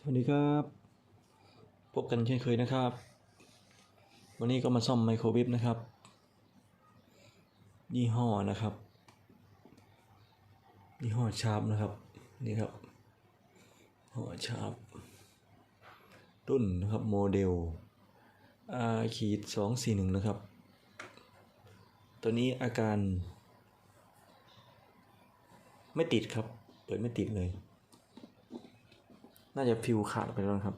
สวัสดีครับ พบกันเช่นเคยนะครับ วันนี้ก็มาซ่อมไมโครเวฟนะครับ ยี่ห้อนะครับ ยี่ห้อชาร์ปนะครับ นี่ครับห้อชาร์ปรุ่นนะครับโมเดล R ขีดสองสี่หนึ่งนะครับ ตัวนี้อาการ ไม่ติดครับ เปิดไม่ติดเลย น่าจะฟิวขาดไปแล้วครับ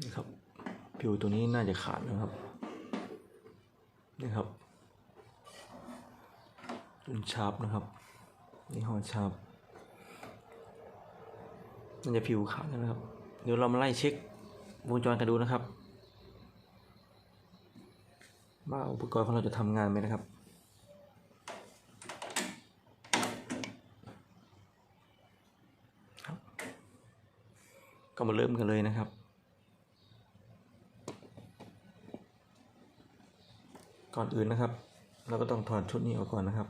นี่ครับฟิวตัวนี้น่าจะขาดนะครับนี่ครับรุ่นชาร์ปนะครับนี่ห้อชาร์ปน่าจะฟิวขาดนะครับ เดี๋ยวเรามาไล่เช็ควงจรกันดูนะครับว่าอุปกรณ์ของเราจะทำงานไหมนะครับ ก็มาเริ่มกันเลยนะครับ ก่อนอื่นนะครับ เราก็ต้องถอดชุดนี้ออกก่อนนะครับ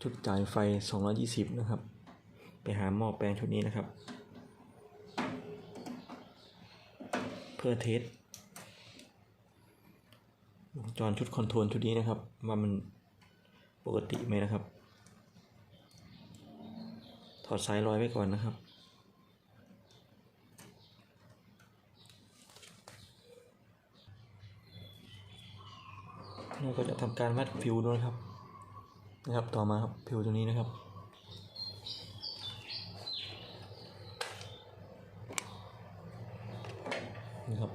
ชุดจ่ายไฟ 220 นะครับ ไปหาหม้อแปลงชุดนี้นะครับ เพื่อเทสวงจรชุดคอนโทรลชุดนี้นะครับ ว่ามันปกติไหมนะครับ ถอดสายลอยไว้ก่อนนะครับ เราก็จะทำการวัดฟิวด้วยครับ นะครับ ต่อมาครับฟิวตัวนี้นะครับนี่ครับ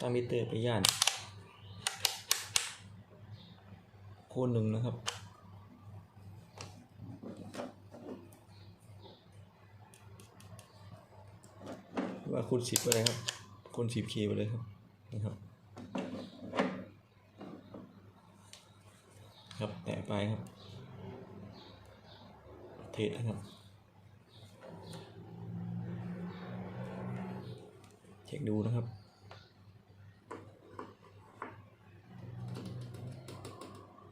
ตั้งมิเตอร์ไปย่าน โคนหนึ่งนะครับ คูณสิบไปเลยครับ คูณสิบเคไปเลยครับนะครับ ครับแตะไปครับ เทสนะครับ เช็คดูนะครับ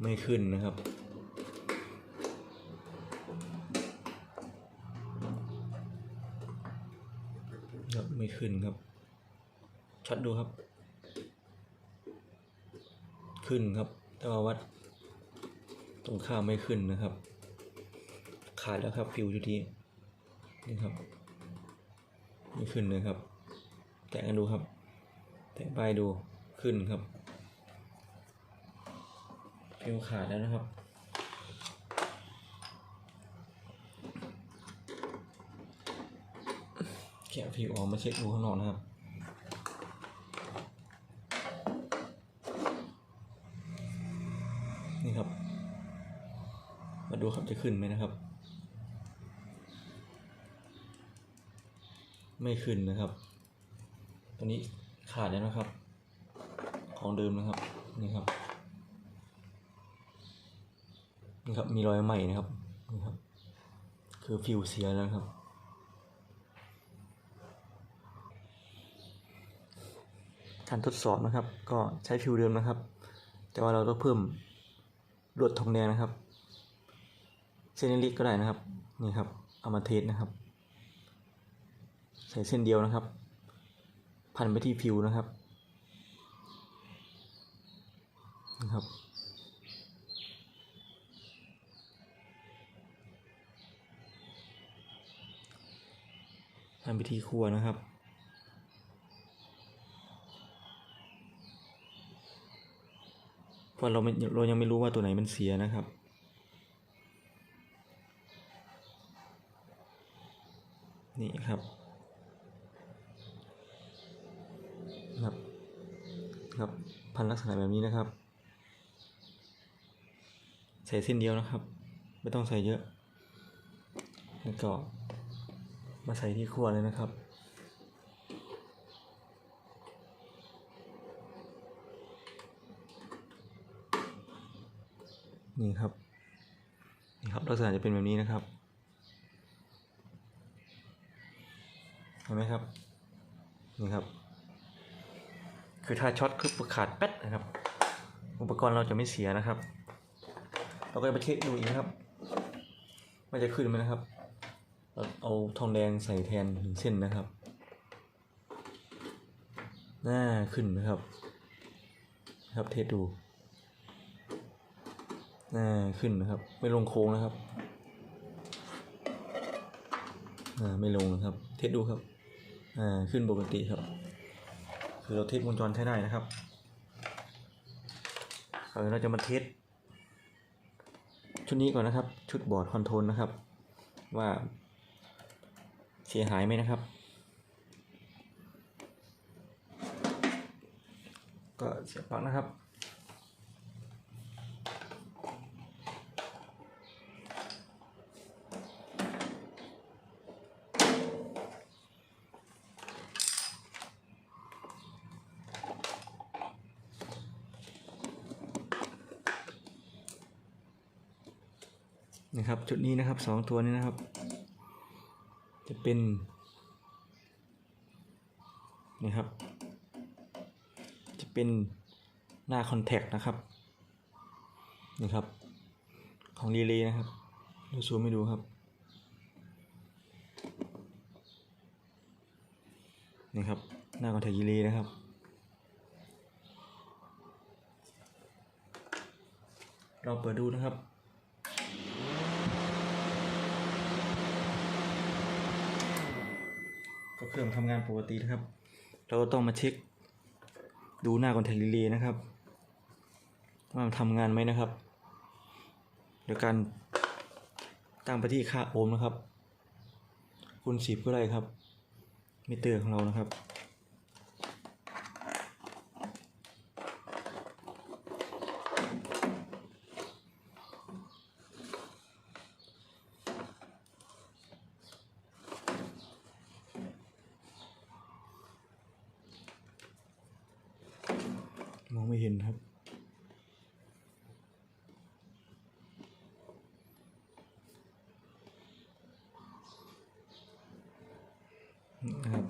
ไม่ขึ้นนะครับ ครับไม่ ขึ้นครับ ช็อตดูครับ ขึ้นครับแต่ว่าวัดตรงข้ามไม่ขึ้นนะครับ ขาดแล้วครับฟิวอยู่ที่นี่ครับไม่ขึ้นเลยครับ แตะกันดูครับ แตะไปดูขึ้นครับฟิวขาดแล้วนะครับ แกะฟิวออกมาเช็คดูข้างนอกนะครับนี่ครับ มาดูครับจะขึ้นไหมนะครับ ไม่ขึ้นนะครับ ตัวนี้ขาดแล้วนะครับ ของเดิมนะครับ นี่ครับ นี่ครับ มีรอยใหม่นะครับ นี่ครับ คือฟิวเสียแล้วครับ การทดสอบนะครับ ก็ใช้ฟิวเดิมนะครับ แต่ว่าเราต้องเพิ่มลวดทองแดงนะครับ เส้นเล็กก็ได้นะครับนี่ครับเอามาเทสนะครับ ใส่เส้นเดียวนะครับ พันไปที่ฟิวนะครับนะครับพันไปที่ครัวนะครับ เพราะเราไม่เรายังไม่รู้ว่าตัวไหนมันเสียนะครับ นี่ครับครับ ครับพันลักษณะแบบนี้นะครับ ใส่เส้นเดียวนะครับ ไม่ต้องใส่เยอะแล้วก็มาใส่ที่ขั้วเลยนะครับ นี่ครับนี่ครับลักษณะจะเป็นแบบนี้นะครับเห็นไหมครับนี่ครับ คือถ้าช็อตคือขาดแป๊ดนะครับ อุปกรณ์เราจะไม่เสียนะครับ เราก็จะไปเช็คดูอีกนะครับว่จะขึ้นไหมนะครับเราเอาทองแดงใส่แทนหนึ่งเส้นนะครับน่าขึ้นนะครับ ครับเทสดู น่าขึ้นนะครับ ไม่ลงโค้งนะครับอ่าไม่ลงนะครับ เทสดูครับอ่าขึ้นปกติครับ คือเราเทสวงจรใช้ได้นะครับเออเราจะมาเทสชุดนี้ก่อนนะครับ ชุดบอร์ดคอนโทรลนะครับ ว่าเสียหายไหมนะครับ ก็เสียบปลั๊กนะครับ นะครับจุดนี้นะครับสองตัวนี้นะครับ จะเป็นนี่ครับ จะเป็นหน้าคอนแทคนะครับนี่ครับ ของรีเลย์นะครับเราซูมให้ดูครับนี่ครับ หน้าคอนแทครีเลย์นะครับเราเปิดดูนะครับ ก็เค รื่องทำงานปกตินะครับ เราก็ต้องมาเช็คดูหน้าคอนแทครีเลย์นะครับว่ามันทำงานไหมนะครับโดยการตั้งไปที่ค่าโอห์มนะครับคูณสิบก็ได้ครับมิเตอร์ของเรานะครับ มองไม่เห็นครับ นะครับ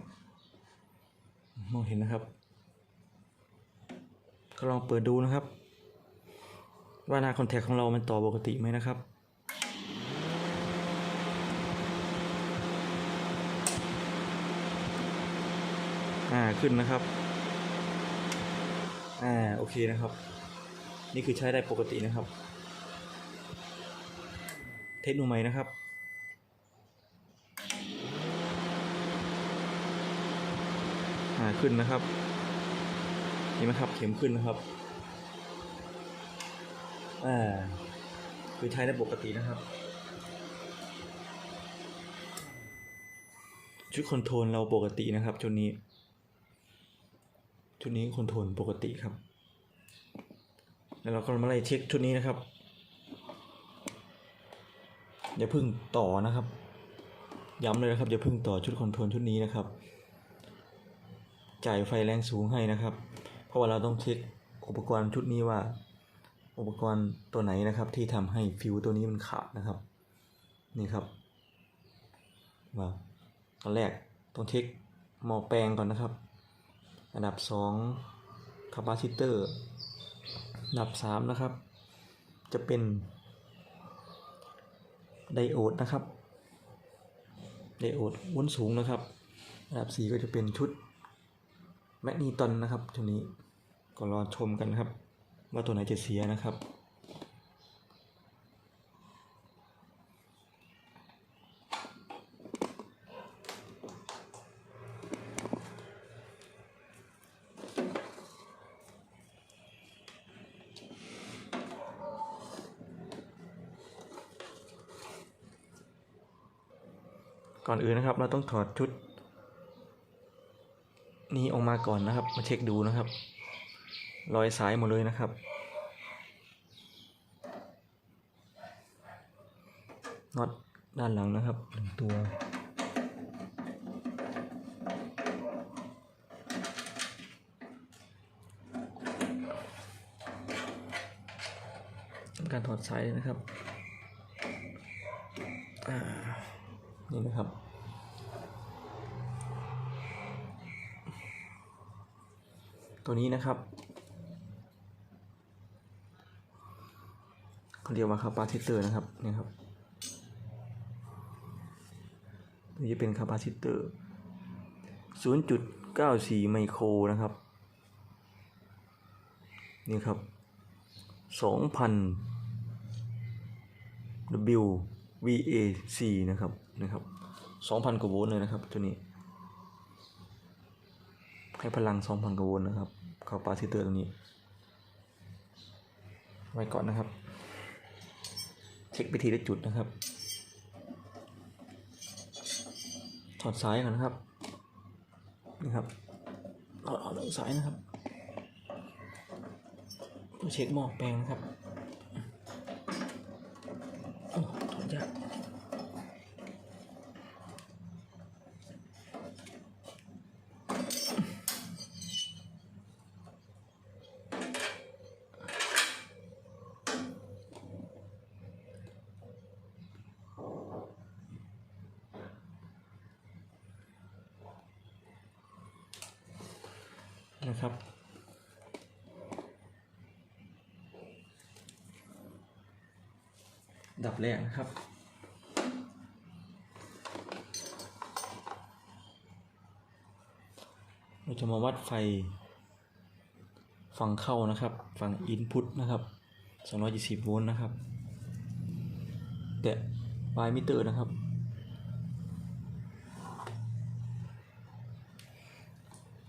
มองเห็นนะครับ ก็ลองเปิดดูนะครับ ว่าหน้าคอนแทคของเรามันต่อปกติไหมนะครับ อ่าขึ้นนะครับ อ่าโอเคนะครับ นี่คือใช้ได้ปกตินะครับ เทสดูใหม่นะครับอ่าขึ้นนะครับ เห็นไหมครับเข็มขึ้นนะครับอ่าคือใช้ได้ปกตินะครับชุดคอนโทรลเราปกตินะครับชุดนี้ชุดนี้คอนโทรลปกติครับ แล้วเราก็มาไล่เช็คชุดนี้นะครับอย่าพึ่งต่อนะครับ ย้ำเลยนะครับอย่าพึ่งต่อชุดคอนโทรลชุดนี้นะครับ จ่ายไฟแรงสูงให้นะครับ ราะว่าเราต้องเช็คอุปกรณ์ชุดนี้ว่า อุปกรณ์ตัวไหนนะครับ ที่ทำให้ฟิวตัวนี้มันขาดนะครับ นี่ครับว่าตอนแรกต้องเช็คหม้อแปลงก่อนนะครับ อันดับ2คาปาซิเตอร์อันดับ3นะครับ จะเป็นไดโอดนะครับไดโอดวนสูงนะครับ อันดับ 4 ก็จะเป็นชุดแมกนีตอนนะครับตัวนี้ ก็รอชมกันครับ ว่าตัวไหนจะเสียนะครับ ก่อนอื่นนะครับ เราต้องถอดชุดนี้ออกมาก่อนนะครับ มาเช็คดูนะครับ รอยสายหมดเลยนะครับ น็อตด้านหลังนะครับหนึ่งตัวการถอดสายนะครับอ่านี่นะครับ ตัวนี้นะครับ เขาเรียกว่าคาปาซิเตอร์นะครับนี่ครับนี่จะเป็นคาปาซิเตอร์ 0.94 ไมโครนะครับ นี่ครับ 2,000 W VAC นะครับนะครับ 2,000 กว่าโวลต์เลยนะครับตัวนี้ ให้พลัง 2,000 กว่าโวลต์นะครับคาปาซิเตอร์ตัวนี้ ไว้ก่อนนะครับ ช็คไปทีละจุดนะครับ ถอดสายก่อนนะครับนี่ครับถอดออกจากสายนะครับเช็คหม้อแปลงนะครับโอ้ถอดยาก นะครับ ดับแรกนะครับ เราจะมาวัดไฟฝั่งเข้านะครับ ฝั่งอินพุตนะครับ 220 โวลต์นะครับ แต่ปลายมิเตอร์นะครับ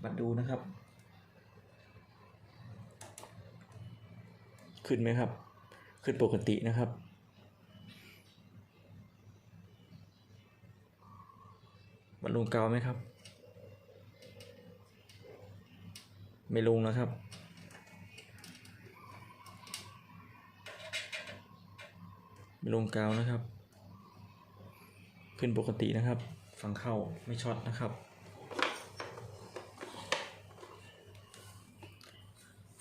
มาดูนะครับ ขึ้นไหมครับ ขึ้นปกตินะครับ มันลงเกาไหมครับ ไม่ลงนะครับ ไม่ลงกาวนะครับ ขึ้นปกตินะครับ ฟังเข้าไม่ช็อตนะครับ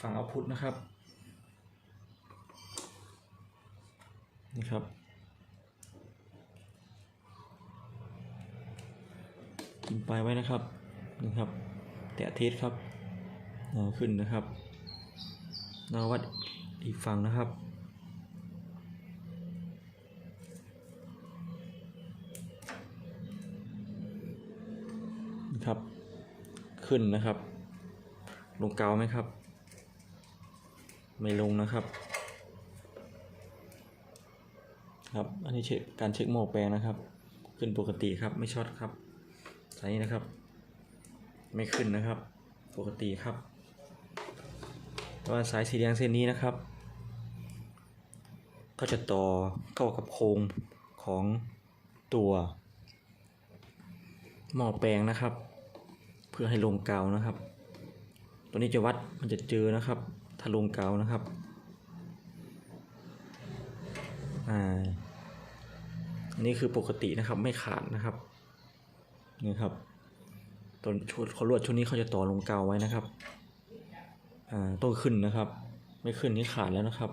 ฝั่งเอาพุทนะครับ ครับ กินไปไว้นะครับนี่ครับแตะเทสครับอ่าขึ้นนะครับเราวัดอีกฝั่งนะครับนี่ครับ ขึ้นนะครับ ลงเกาไหมครับ ไม่ลงนะครับ ครับ อันนี้เช็คการเช็คหมดแปลงนะครับ ขึ้นปกติครับ ไม่ช็อตครับสายนี้นะครับ ไม่ขึ้นนะครับ ปกติครับว่าสายสีแดงเส้นนี้นะครับ ก็จะต่อเข้ากับโครงของตัวหม้อแปลงนะครับ เพื่อให้ลงกาวนะครับ ตัวนี้จะวัดมันจะเจอนะครับ ถ้าลงกาวนะครับ อ่าอันนี้คือปกตินะครับไม่ขาดนะครับนี่ครับตัวชุดเขาลวดชุดนี้เขาจะต่อลงกาวไว้นะครับอ่าต้องขึ้นนะครับ ไม่ขึ้นนี่ขาดแล้วนะครับ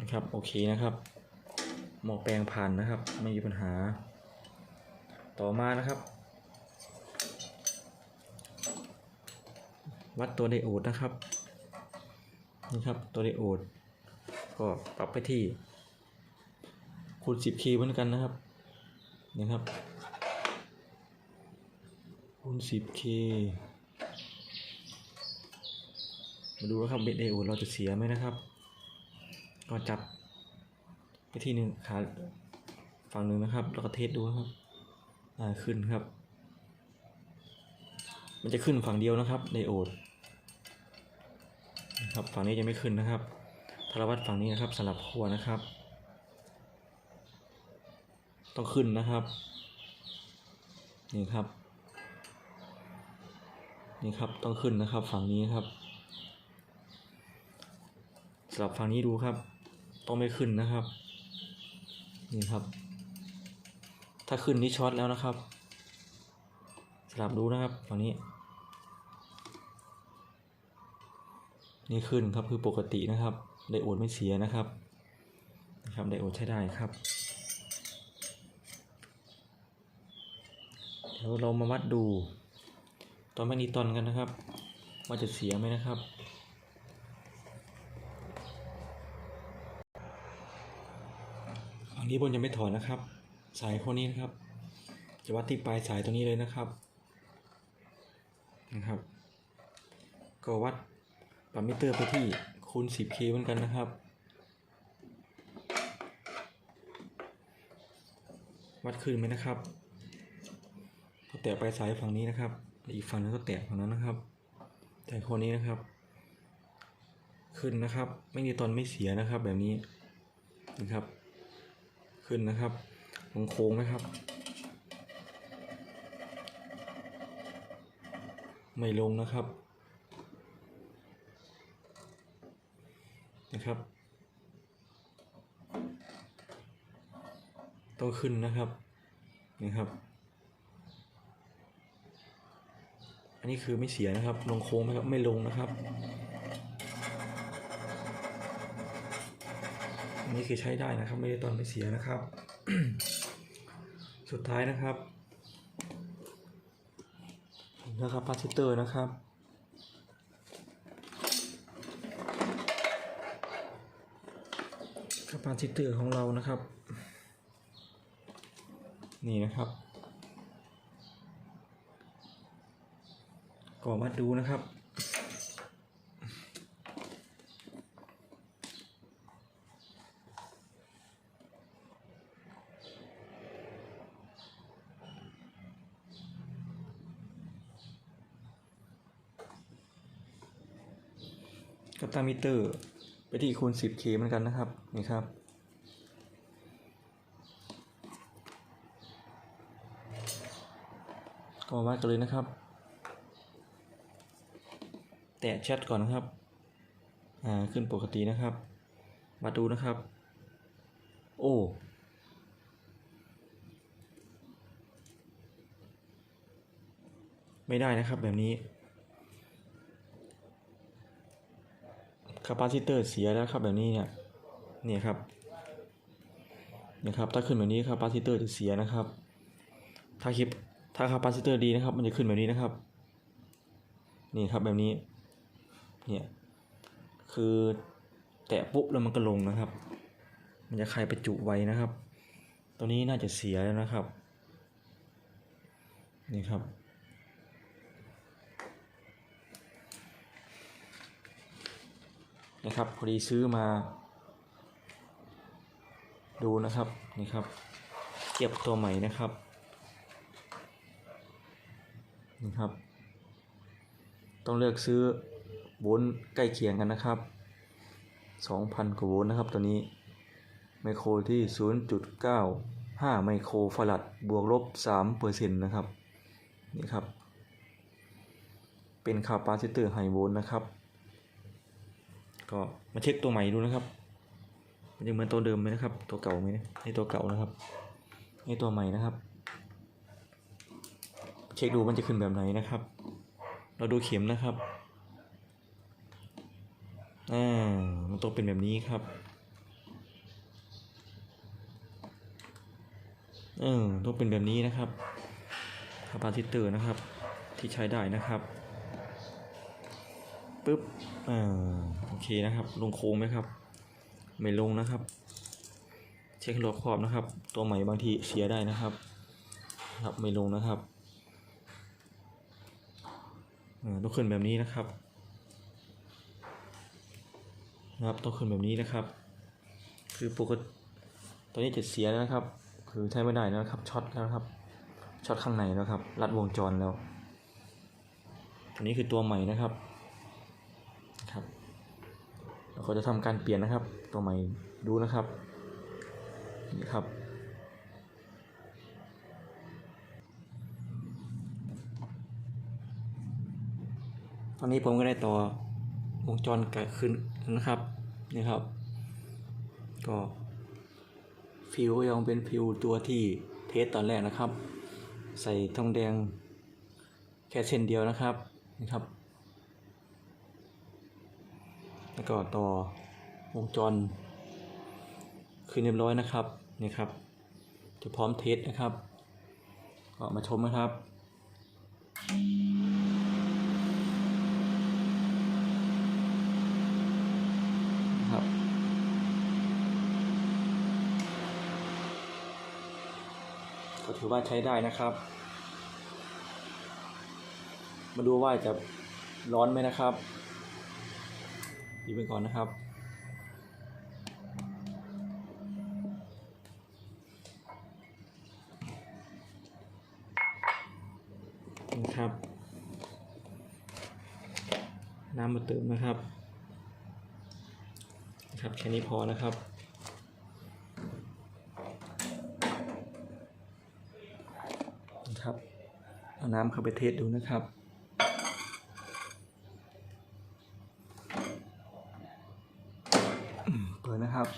นะครับโอเคนะครับหมอแปลงผ่านนะครับ ไม่มีปัญหา ต่อมานะครับ วัดตัวไดโอดนะครับนี่ครับตัวไดโอด ก็ปรับไปที่คูณ10 k เหมือนกันนะครับนี่ครับคูณ10 k มาดูนะครับเบดไดโอดเราจะเสียไหมนะครับ ก็จับไปที่หนึ่งขาฝั่งหนึ่งนะครับ แล้วก็เทสดูครับอ่าขึ้นครับ มันจะขึ้นฝั่งเดียวนะครับไดโอดนะครับฝั่งนี้จะไม่ขึ้นนะครับ ถ้ารวัดฝั่งนี้นะครับสลับขั้วนะครับ ต้องขึ้นนะครับ นี่ครับ นี่ครับต้องขึ้นนะครับฝั่งนี้ครับสลับฝั่งนี้ดูครับ ต้องไม่ขึ้นนะครับ นี่ครับ ถ้าขึ้นนี่ช็อตแล้วนะครับสลับดูนะครับฝั่งนี้ นี่ขึ้นครับคือปกตินะครับ ไดโอดไม่เสียนะครับนะครับไดโอดใช้ได้ครับเดี๋ยวเรามาวัดดูตอนแมกนีตอนกันนะครับ ว่าจะเสียไหมนะครับนี้บนยังไม่ถอดนะครับ สายข้อนี้นะครับ จะวัดที่ปลายสายตัวนี้เลยนะครับนะครับ ก็วัดปรับมิเตอร์ไปที่ คูณ 10k เหมือนกันนะครับ วัดขึ้นไหมนะครับก็แตะปลายสายฝั่งนี้นะครับ อีกฝั่งนึงก็แตะฝั่งนั้นนะครับ แต่คนนี้นะครับ ขึ้นนะครับ ไม่มีตอนไม่เสียนะครับ แบบนี้นะครับ ขึ้นนะครับลงโค้งไหมครับ ไม่ลงนะครับ นะครับ ต้องขึ้นนะครับนี่ครับ อันนี้คือไม่เสียนะครับ ลงโค้งไหมครับไม่ลงนะครับ อันนี้คือใช้ได้นะครับ ไม่ได้ตอนไม่เสียนะครับ สุดท้ายนะครับนะครับพาสเตอร์นะครับ คา ปาซิเตอร์ของเรานะครับ นี่นะครับ ก็มาดูนะครับกับตามิเตอร์ ไปที่คูณ 10k เหมือนกันนะครับ นี่ครับ ก็มาวัดกันเลยนะครับ แตะแชทก่อนนะครับ อ่า ขึ้นปกตินะครับ มาดูนะครับ โอ้ไม่ได้นะครับแบบนี้ คาปาซิเตอร์เสียแล้วครับแบบนี้เนี่ยเนี่ยครับเนี่ยครับถ้าขึ้นแบบนี้คาปาซิเตอร์จะเสียนะครับ ถ้าคลิปถ้าคาปาซิเตอร์ดีนะครับ มันจะขึ้นแบบนี้นะครับ นี่ครับแบบนี้เนี่ยคือแตะปุ๊บแล้วมันก็ลงนะครับ มันจะคลายประจุไว้นะครับ ตัวนี้น่าจะเสียแล้วนะครับ นี่ครับ นะครับ พอดีซื้อมา ดูนะครับนี่ครับ เก็บตัวใหม่นะครับนี่ครับ ต้องเลือกซื้อโวลต์ใกล้เคียงกันนะครับ 2,000 กว่าโวลต์นะครับ ตัวนี้ไมโครที่ 0.95 ไมโครฟารัดบวกลบ3เปอร์เซ็นต์นะครับ นี่ครับ เป็นคาปาซิเตอร์ไฮโวลต์นะครับ ก็มาเช็คตัวใหม่ดูนะครับ มันจะเหมือนตัวเดิมไหมนะครับ ตัวเก่าไหมนี่ยนี่ตัวเก่านะครับนี่ตัวใหม่นะครับ เช็คดูมันจะขึ้นแบบไหนนะครับ เราดูเข็มนะครับอ่ามันต้องเป็นแบบนี้ครับเออต้องเป็นแบบนี้นะครับคาปาซิเตอร์นะครับ ที่ใช้ได้นะครับ ปึ๊บอ่าโอเคนะครับ ลงโค้งไหมครับ ไม่ลงนะครับ เช็ครอบขอบนะครับ ตัวใหม่บางทีเสียได้นะครับ ครับไม่ลงนะครับอ่าต้องขึ้นแบบนี้นะครับนะครับต้องขึ้นแบบนี้นะครับ คือปกติตัวนี้จะเสียแล้วนะครับ คือใช้ไม่ได้แล้วนะครับช็อตแล้วครับช็อตข้างในแล้วครับ รัดวงจรแล้วอันนี้คือตัวใหม่นะครับ เราจะทำการเปลี่ยนนะครับตัวใหม่ดูนะครับนี่ครับ ตอนนี้ผมก็ได้ต่อวงจรกขึ้นนะครับนี่ครับ ก็ฟิวยังเป็นฟิวตัวที่เทสตอนแรกนะครับ ใส่ทองแดงแค่เส้นเดียวนะครับนี่ครับ แล้วก็ต่อวงจร คืนเรียบร้อยนะครับนี่ครับ จะพร้อมเทสนะครับ ก็มาชมนะครับครับก็ถือว่าใช้ได้นะครับ มาดูว่าจะร้อนไหมนะครับ หยิบไปก่อนนะครับ นะครับ น้ำมาเติมนะครับนะครับ แค่นี้พอนะครับนะครับเอาน้ำเข้าไปเทสดูนะครับ อืมเปิดนะครับ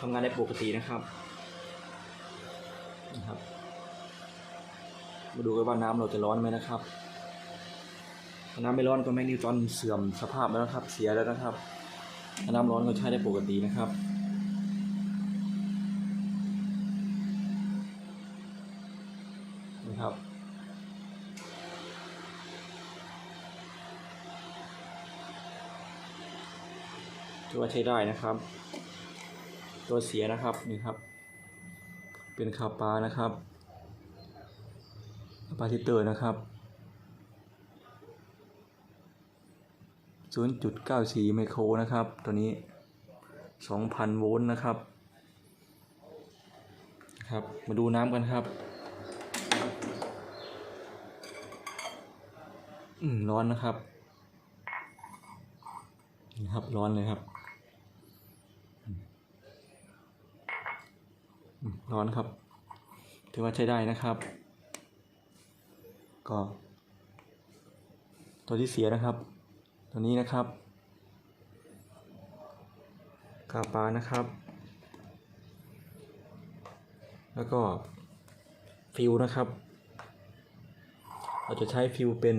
ทำงานได้ปกตินะครับนะครับ มาดูกันว่าน้ำเราจะร้อนไหมนะครับถ้าน้ำไม่ร้อนก็แมกนิวตรอนเสื่อมสภาพแล้วนะครับ เสียแล้วนะครับถ้าน้ำร้อนก็ใช้ได้ปกตินะครับนะครับถือว่าใช้ได้นะครับ ตัวเสียนะครับนี่ครับ เป็นคาปานะครับคาปาซิเตอร์นะครับ 0.94 ไมโครนะครับ ตัวนี้ 2,000 โวลต์นะครับครับ มาดูน้ำกันครับอืมร้อนนะครับ นี่ครับ ร้อนเลยครับ อืม ร้อนครับ ถือว่าใช้ได้นะครับ ก็ ตัวที่เสียนะครับ ตัวนี้นะครับกาปานะครับ แล้วก็ฟิวนะครับ เราจะใช้ฟิวเป็น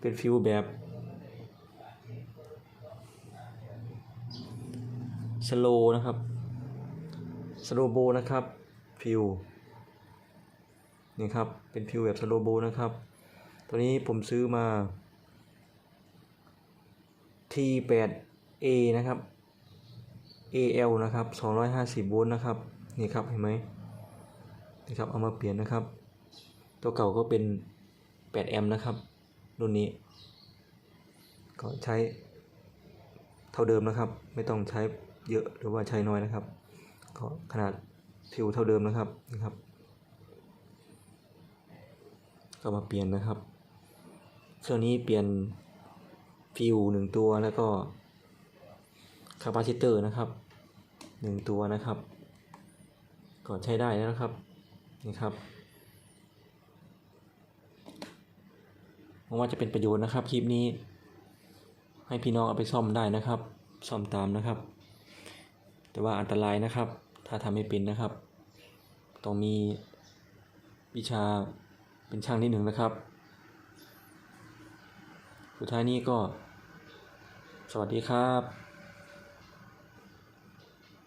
เป็นฟิวแบบ สโลนะครับสโลโบนะครับฟิวนี่ครับเป็นฟิวแบบสโลโบนะครับ ตัวนี้ผมซื้อมา T8A นะครับ AL นะครับ 250 โวลต์นะครับ นี่ครับ เห็นไหมนี่ครับ เอามาเปลี่ยนนะครับ ตัวเก่าก็เป็น 8 แอมป์นะครับ รุ่นนี้ ก็ใช้เท่าเดิมนะครับ ไม่ต้องใช้ เยอะหรือว่าใช้น้อยนะครับ ก็ขนาดฟิวเท่าเดิมนะครับนี่ครับ ก็มาเปลี่ยนนะครับเครื่องนี้เปลี่ยนฟิวหนึ่งตัวแล้วก็คาปาซิเตอร์นะครับหนึ่งตัวนะครับก็ใช้ได้แล้วนะครับนี่ครับหวังว่าจะเป็นประโยชน์นะครับคลิปนี้ ให้พี่น้องเอาไปซ่อมได้นะครับ ซ่อมตามนะครับ แต่ว่าอันตรายนะครับ ถ้าทำไม่เป็นนะครับ ต้องมีวิชาเป็นช่างนิดหนึ่งนะครับ สุดท้ายนี้ก็ สวัสดีครับ